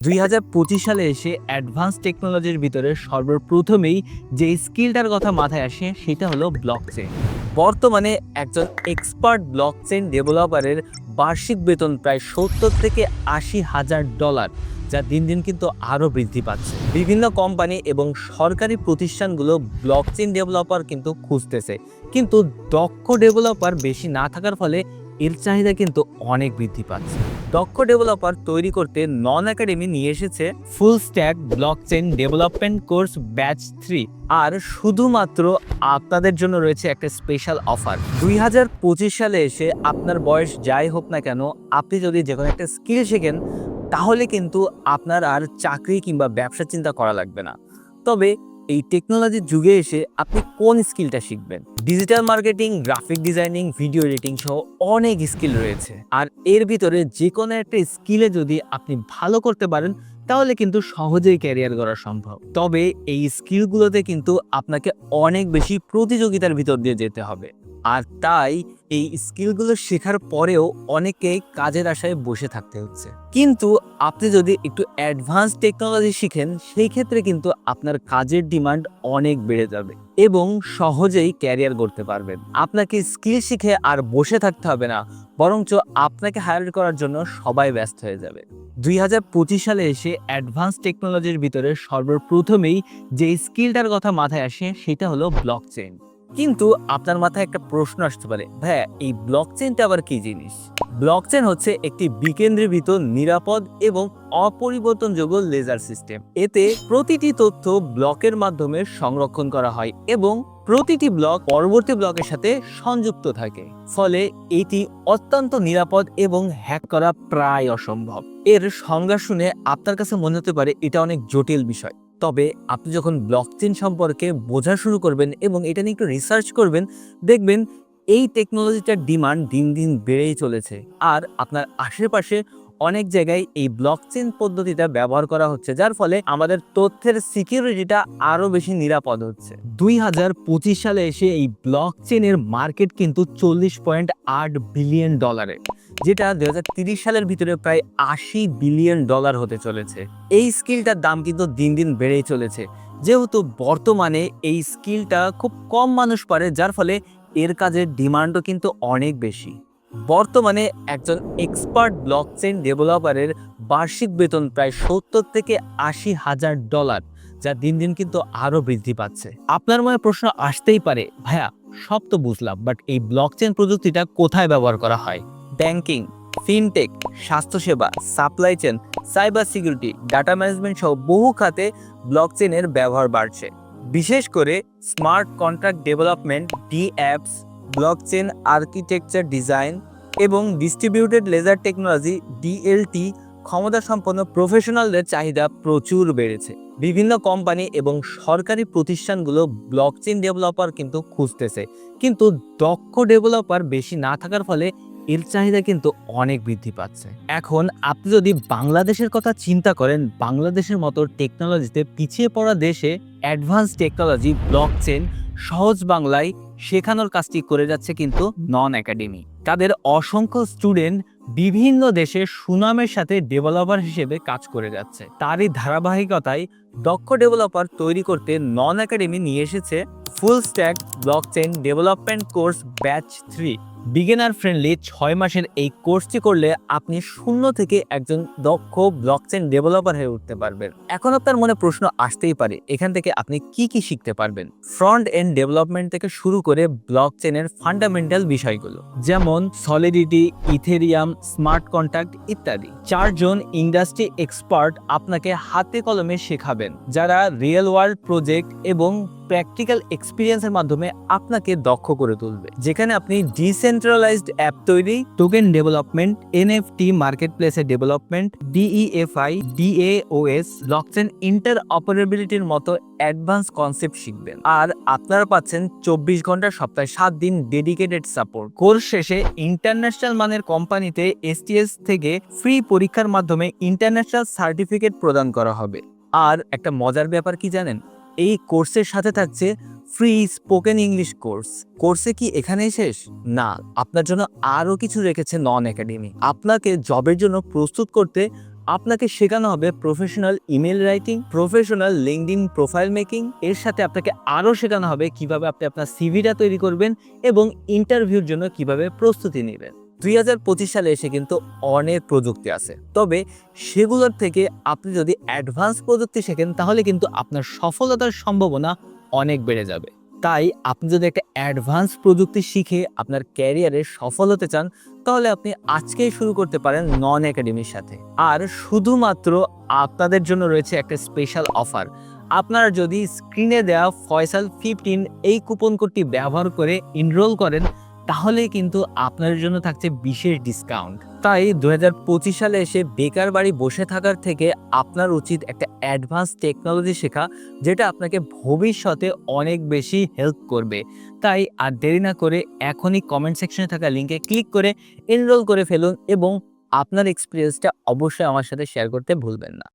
দুই হাজার পঁচিশ সালে এসে অ্যাডভান্স টেকনোলজির ভিতরে সর্বপ্রথমেই যে স্কিলটার কথা মাথায় আসে সেটা হলো ব্লকচেন বর্তমানে একজন এক্সপার্ট ব্লকচেন ডেভেলপারের বার্ষিক বেতন প্রায় সত্তর থেকে আশি হাজার ডলার যা দিন দিন কিন্তু আরও বৃদ্ধি পাচ্ছে। বিভিন্ন কোম্পানি এবং সরকারি প্রতিষ্ঠানগুলো ব্লকচেন ডেভেলপার কিন্তু খুঁজতেছে। কিন্তু দক্ষ ডেভেলপার বেশি না থাকার ফলে এর চাহিদা কিন্তু অনেক বৃদ্ধি পাচ্ছে। দক্ষ ডেভেলপার তৈরি করতে নন একাডেমি নিয়ে এসেছে full stack block chain development course batch three আর শুধুমাত্র আপনাদের জন্য রয়েছে একটা স্পেশাল অফার দুই হাজার পঁচিশ সালে এসে আপনার বয়স যাই হোক না কেন, আপনি যদি যে কোনো একটা স্কিল শেখেন, তাহলে কিন্তু আপনার আর চাকরি কিংবা ব্যবসা চিন্তা করা লাগবে না। তবে এই টেকনোলজির যুগে এসে আপনি কোন স্কিলটা শিখবেন? Digital marketing graphic designing video editing সহ অনেক স্কিল রয়েছে। আর এর ভিতরে যে কোনো একটা স্কিলে যদি আপনি ভালো করতে পারেন, তাহলে কিন্তু সহজেই ক্যারিয়ার করা সম্ভব। তবে এই স্কিলগুলোতে কিন্তু আপনাকে অনেক বেশি প্রতিযোগিতার ভিতর দিয়ে যেতে হবে। আর তাই এই স্কিলগুলো শেখার পরেও অনেকেই কাজের আশায় বসে থাকতে হচ্ছে। কিন্তু আপনি যদি একটু অ্যাডভান্স টেকনোলজি শিখেন, সেই ক্ষেত্রে কিন্তু আপনার কাজের ডিমান্ড অনেক বেড়ে যাবে এবং সহজেই ক্যারিয়ার করতে পারবেন। আপনাকে স্কিল শিখে আর বসে থাকতে হবে না, বরঞ্চ আপনাকে হায়ার করার জন্য সবাই ব্যস্ত হয়ে যাবে। দুই হাজার পঁচিশ সালে এসে অ্যাডভান্স টেকনোলজির ভিতরে সর্বপ্রথমেই যে স্কিলটার কথা মাথায় আসে, সেটা হলো ব্লকচেন কিন্তু আপনার মাথায় একটা প্রশ্ন আসতে পারে, ভাইয়া, এই ব্লকচেনটা আবার কি জিনিস? ব্লকচেন হচ্ছে একটি বিকেন্দ্রীভূত নিরাপদ এবং অপরিবর্তনযোগ্য লেজার সিস্টেম এতে প্রতিটি তথ্য ব্লকের মাধ্যমে সংরক্ষণ করা হয় এবং প্রতিটি ব্লক পরবর্তী ব্লকের সাথে সংযুক্ত থাকে। ফলে এটি অত্যন্ত নিরাপদ এবং হ্যাক করা প্রায় অসম্ভব। এর সংজ্ঞা শুনে আপনার কাছে মনে হতে পারে এটা অনেক জটিল বিষয়। তবে আপনি যখন ব্লকচেন সম্পর্কে বোঝা শুরু করবেন এবং এটা নিয়ে একটু রিসার্চ করবেন, দেখবেন এই টেকনোলজিটার ডিমান্ড দিন দিন বেড়েই চলেছে। আর আপনার আশেপাশে অনেক জায়গায় এই ব্লকচেন পদ্ধতিটা ব্যবহার করা হচ্ছে, যার ফলে আমাদের তথ্যের সিকিউরিটিটা আরও বেশি নিরাপদ হচ্ছে। দুই হাজার পঁচিশ সালে এসে এই ব্লকচেনের মার্কেট কিন্তু চল্লিশ পয়েন্ট আট বিলিয়ন ডলারের যেটা দু সালের ভিতরে প্রায় আশি বিলিয়ন ডলার হতে চলেছে। এই স্কিলটার দাম কিন্তু দিন দিন বেড়েই চলেছে। যেহেতু বর্তমানে এই স্কিলটা খুব কম মানুষ পারে, যার ফলে এর কাজের ডিমান্ডও কিন্তু অনেক বেশি। বর্তমানে একজন এক্সপার্ট ব্লকচেন ডেভেলপারের বার্ষিক বেতন প্রায় সত্তর থেকে আশি হাজার ডলার, যা দিন দিন কিন্তু আরও বৃদ্ধি পাচ্ছে। আপনার মনে প্রশ্ন আসতেই পারে, ভাইয়া, সব তো বুঝলাম বাট এই ব্লকচেন প্রযুক্তিটা কোথায় ব্যবহার করা হয়? ব্যাংকিং ফিনটেক স্বাস্থ্যসেবা supply chain cyber security data management সহ বহু খাতে ব্লকচেনের ব্যবহার বাড়ছে। বিশেষ করে smart contract development D apps blockchain architecture design এবং ডিস্ট্রিবিউটেড লেজার টেকনোলজি ডিএলটি ক্ষমতা সম্পন্ন প্রফেশনালদের চাহিদা প্রচুর বেড়েছে। বিভিন্ন কোম্পানি এবং সরকারি প্রতিষ্ঠানগুলো ব্লকচেন ডেভেলপার কিন্তু খুঁজতেছে। কিন্তু দক্ষ ডেভেলপার বেশি না থাকার ফলে এর চাহিদা কিন্তু অনেক বৃদ্ধি পাচ্ছে। এখন আপনি যদি বাংলাদেশের কথা চিন্তা করেন, বাংলাদেশের মতো টেকনোলজিতে পিছিয়ে পড়া দেশে অ্যাডভান্স টেকনোলজি ব্লক চেন সহজ বাংলায় শেখানোর কাজটি করে যাচ্ছে কিন্তু নন একাডেমি তাদের অসংখ্য স্টুডেন্ট বিভিন্ন দেশে সুনামের সাথে ডেভেলপার হিসেবে কাজ করে যাচ্ছে। তারই ধারাবাহিকতায় দক্ষ ডেভেলপার তৈরি করতে নন একাডেমি নিয়ে এসেছে full stack blockchain development course batch three beginner friendly ছয় মাসের এই কোর্সটি করলে আপনি শূন্য থেকে একজন দক্ষ ব্লকচেন ডেভেলপার হয়ে উঠতে পারবেন। এখন আপনার মনে প্রশ্ন আসতেই পারে, এখান থেকে আপনি কি কি শিখতে পারবেন? ফ্রন্ট এন্ড ডেভেলপমেন্ট থেকে শুরু করে ব্লকচেনের ফান্ডামেন্টাল বিষয়গুলো, যেমন সলিডিটি ইথেরিয়াম স্মার্ট কন্ট্যাক্ট ইত্যাদি। চারজন ইন্ডাস্ট্রি এক্সপার্ট আপনাকে হাতে কলমে শেখাবেন, যারা রিয়েল ওয়ার্ল্ড প্রজেক্ট এবং প্র্যাকটিক্যাল এক্সপিরিয়েন্সের মাধ্যমে আপনাকে দক্ষ করে তুলবে। যেখানে আপনি ডিসেন্ট্রালাইজড অ্যাপ তৈরি টোকেন ডেভেলপমেন্ট এনএফটি মার্কেট প্লেসের development DeFi DAOs blockchain inter অপারেবিলিটির মতো অ্যাডভান্স কনসেপ্ট শিখবেন। আর আপনারা পাচ্ছেন চব্বিশ ঘণ্টা সপ্তাহে সাত দিন ডেডিকেটেড সাপোর্ট কোর্স শেষে ইন্টারন্যাশনাল মানের কোম্পানিতে এসটিএস থেকে ফ্রি পরীক্ষার মাধ্যমে ইন্টারন্যাশনাল সার্টিফিকেট প্রদান করা হবে। আর একটা মজার ব্যাপার কি জানেন? এই কোর্সের সাথে থাকছে ফ্রি স্পোকেন ইংলিশ কোর্স কোর্সে কি এখানেই শেষ? না, আপনার জন্য আরও কিছু রেখেছে নন একাডেমি আপনাকে জবের জন্য প্রস্তুত করতে আপনাকে শেখানো হবে professional email writing professional LinkedIn profile making এর সাথে আপনাকে আরও শেখানো হবে কীভাবে আপনি আপনার সিভিটা তৈরি করবেন এবং ইন্টারভিউর জন্য কীভাবে প্রস্তুতি নেবেন। দুই হাজার পঁচিশ সালে এসে কিন্তু অনেক প্রযুক্তি আছে। তবে সেগুলোর থেকে আপনি যদি অ্যাডভান্স প্রযুক্তি শেখেন, তাহলে কিন্তু আপনার সফলতার সম্ভাবনা অনেক বেড়ে যাবে। তাই আপনি যদি একটা অ্যাডভান্স প্রযুক্তি শিখে আপনার ক্যারিয়ারে সফল হতে চান, তাহলে আপনি আজকেই শুরু করতে পারেন নন একাডেমির সাথে। আর শুধুমাত্র আপনাদের জন্য রয়েছে একটা স্পেশাল অফার আপনারা যদি স্ক্রিনে দেওয়া ফয়সাল ফিফটিন এই কুপন কোডটি ব্যবহার করে ইনরোল করেন তাহলে কিন্তু আপনার জন্য থাকছে বিশেষ ডিসকাউন্ট তাই দু হাজার পঁচিশ সালে এসে বেকার বাড়ি বসে থাকার থেকে আপনার উচিত একটা অ্যাডভান্স টেকনোলজি শেখা, যেটা আপনাকে ভবিষ্যতে অনেক বেশি হেল্প করবে। তাই আর দেরি না করে এখনই কমেন্ট সেকশনে থাকা লিঙ্কে ক্লিক করে এনরোল করে ফেলুন এবং আপনার এক্সপিরিয়েন্সটা অবশ্যই আমার সাথে শেয়ার করতে ভুলবেন না।